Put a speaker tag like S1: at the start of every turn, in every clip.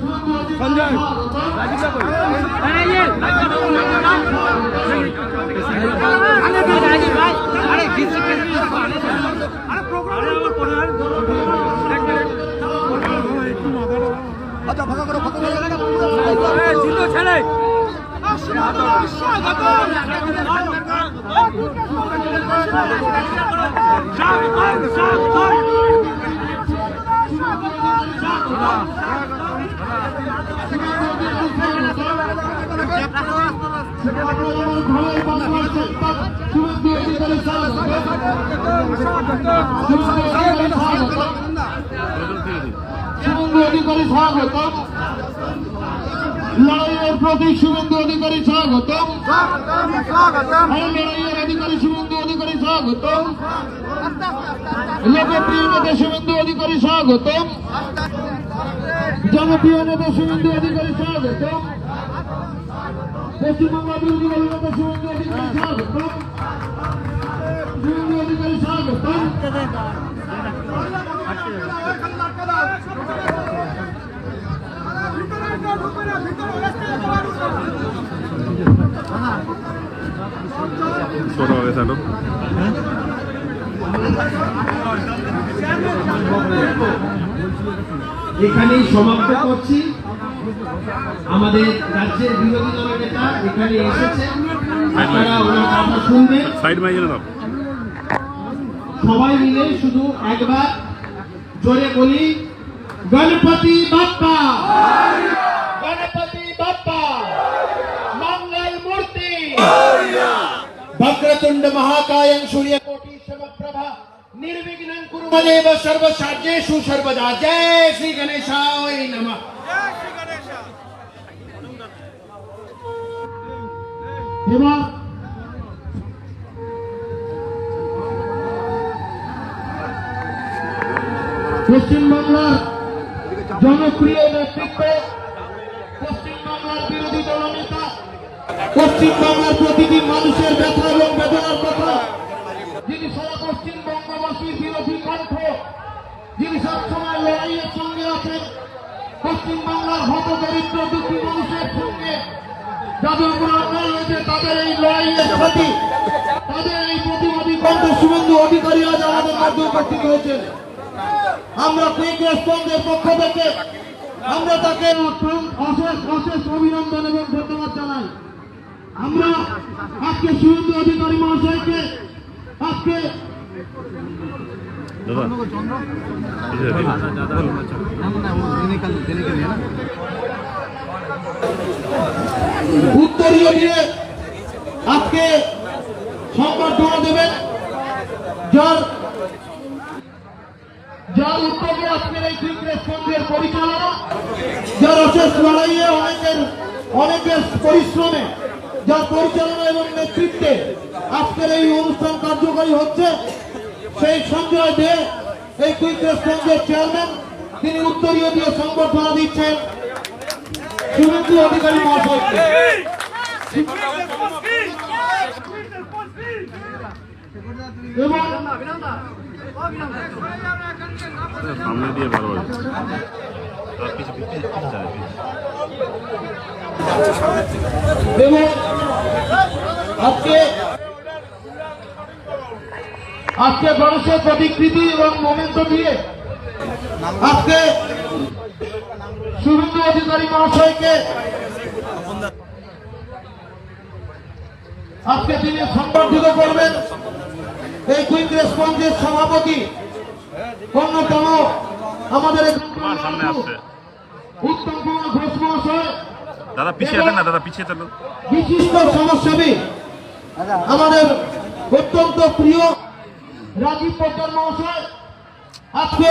S1: প্রতিবাদকারী পশ্চিমবঙ্গের শুভেন্দু স্বাগত শুভেন্দু অধিকারী স্বাগত লড়াইয়ের প্রতি শুভেন্দু অধিকারী স্বাগতম আর লড়াইয়ের অধিকারী শুভেন্দু অধিকারী স্বাগতম লোকপ্রিয় নেতা শুভেন্দু অধিকারী স্বাগতম জনপ্রিয় নেতা শুভেন্দু অধিকারী স্বাগতম পশ্চিমবঙ্গ বিরোধী দলের নেতা শুভেন্দু অধিকারী স্বাগতম শুভেন্দু অধিকারী স্বাগতম
S2: এখানেই সমাপ্ত করছি। আমাদের রাজ্যের বিরোধী দলের নেতা এখানে এসেছে। সবাই মিলে শুধু একবার জোরে বলি গণপতি বাপ্পা! গণপতি বাপ্পা! মঙ্গল মূর্তি! বক্রতুণ্ড মহাকায়ন সূর্য কোটি শিবপ্রভা! निर्विघ्नं कुर्मदेव सर्वसाध्येषु सर्वदा जय श्री गणेशाय नमः
S1: এবার পশ্চিমবাংলার জনপ্রিয় নেতৃত্ব পশ্চিমবাংলার বিরোধী দলনেতা পশ্চিমবাংলার প্রতিটি মানুষের ব্যথা এবং বেদনার কথা যিনি সারা যিনি সবসময় লড়াইয়ের সঙ্গে আছেন পশ্চিমবাংলার হত দরিদ্র দুঃখী মানুষের সঙ্গে। যাদের উপর অন্যায় হয়েছে, তাদের এই লড়াইয়ের সাথী, তাদের এই প্রতিবাদী কণ্ঠ শুভেন্দু অধিকারী আজ আমাদের মধ্যে উপস্থিত হয়েছেন আমরা কুইক রেসপন্সের পক্ষ থেকে আমরা তাকে অশেষ অশেষ অভিনন্দন এবং ধন্যবাদ জানাই। আমরা আজকে শুভেন্দু অধিকারী মহাশয়কে, আজকে
S3: দাদা।
S1: উত্তরীয় দিয়ে আজকে দেবেন যার যার উদ্যোগে আজকের এই কুইক রেসপন্সের পরিচালনা, যার অশেষ লড়াইয়ে অনেকের অনেকের পরিশ্রমে, যার পরিচালনা এবং নেতৃত্বে আজকের এই অনুষ্ঠান কার্যকরী হচ্ছে। সেই সঞ্জয় দে এই কুইক রেসপন্সের চেয়ারম্যান তিনি উত্তরীয় দিয়ে সংবর্ধনা দিচ্ছেন। শুভেন্দু অধিকারী এবং আজকে আজকে মানুষের প্রতিকৃতি এবং মোমেন্ট দিয়ে আজকে শুভেন্দু অধিকারী মহাশয়কে আজকে তিনি সম্বর্ধিত করবেন। এই কুইক রেসপন্সের সভাপতি অন্যতম আমাদের উত্তম কুমার ঘোষ মহাশয়।
S3: দাদা পিছিয়ে না দাদা পিছিয়ে
S1: বিশিষ্ট সমাজসেবী আমাদের অত্যন্ত প্রিয় রাজীব পট্টার মহাশয় আজকে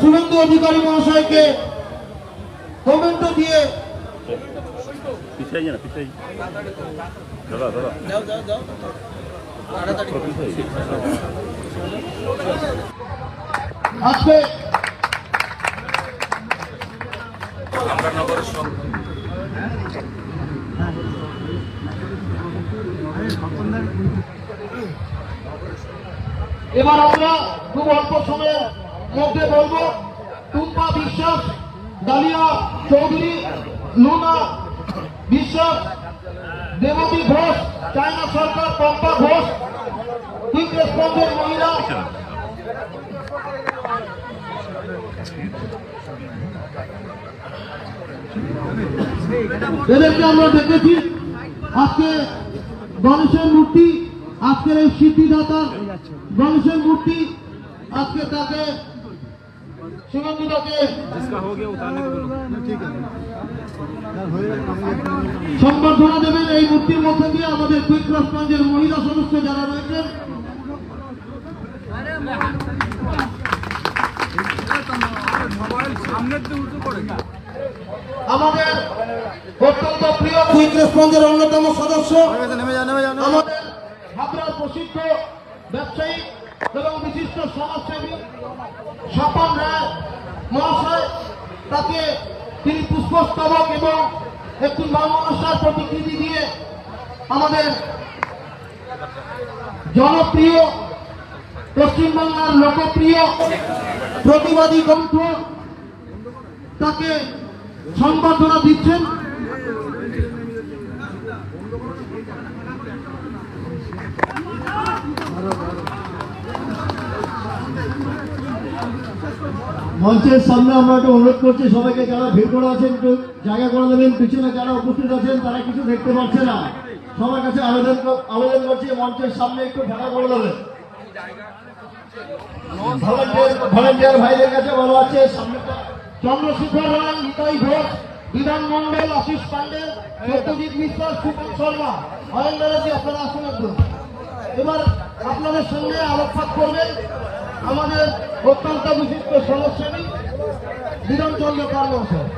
S1: শুভেন্দু অধিকারী মহাশয়কে কমেন্ট দিয়ে
S3: পিছাই না পিছাই। দাদা
S1: এবার আমরা খুব অল্প সময়ের মধ্যে বলব, টুম্পা বিশ্বাস, ডালিয়া চৌধুরী, লুনা বিশ্বাস, দেবতী ঘোষ, চায়না সরকার, পম্পা ঘোষ কুইক মহিলা। এদেরকে আমরা দেখেছি, আজকে গণেশের মূর্তি আজকের এই সিদ্ধিদাতা গণেশের মূর্তি আজকে তাকে সংবর্ধনা দেবেন এই মূর্তির মধ্যে দিয়ে আমাদের কুইক রেসপন্সের মহিলা সদস্য যারা রয়েছেন। আমাদের অত্যন্ত প্রিয় কুইক রেসপন্সের অন্যতম সদস্য। আমাদের প্রসিদ্ধ ব্যবসায়ী এবং বিশিষ্ট সমাজসেবী স্বপন রায় মহাশয়, তাকে তিনি পুষ্পস্তবক এবং একটি মানবসার প্রতিকৃতি দিয়ে আমাদের জনপ্রিয় পশ্চিমবাংলার লোকপ্রিয় প্রতিবাদী গ্রন্থ তাকে সংবর্ধনা দিচ্ছেন।
S4: মঞ্চের সামনে আমরা একটু অনুরোধ করছি, সবাইকে যারা ভিড় করে আছেন, একটু জায়গা করে দেবেন পিছনে যারা উপস্থিত আছেন, তারা কিছু দেখতে পাচ্ছে না। সবার কাছে আবেদন আবেদন করছি, মঞ্চের সামনে একটু জায়গা করে দেবেন ভাইদের কাছে আছে
S1: বিধান মন্ডল আপনারা এবার আপনাদের সঙ্গে আলোকপাত করবেন। আমাদের অত্যন্ত বিশিষ্ট সমাজসেবী বিধান চন্দ্র মহাশয়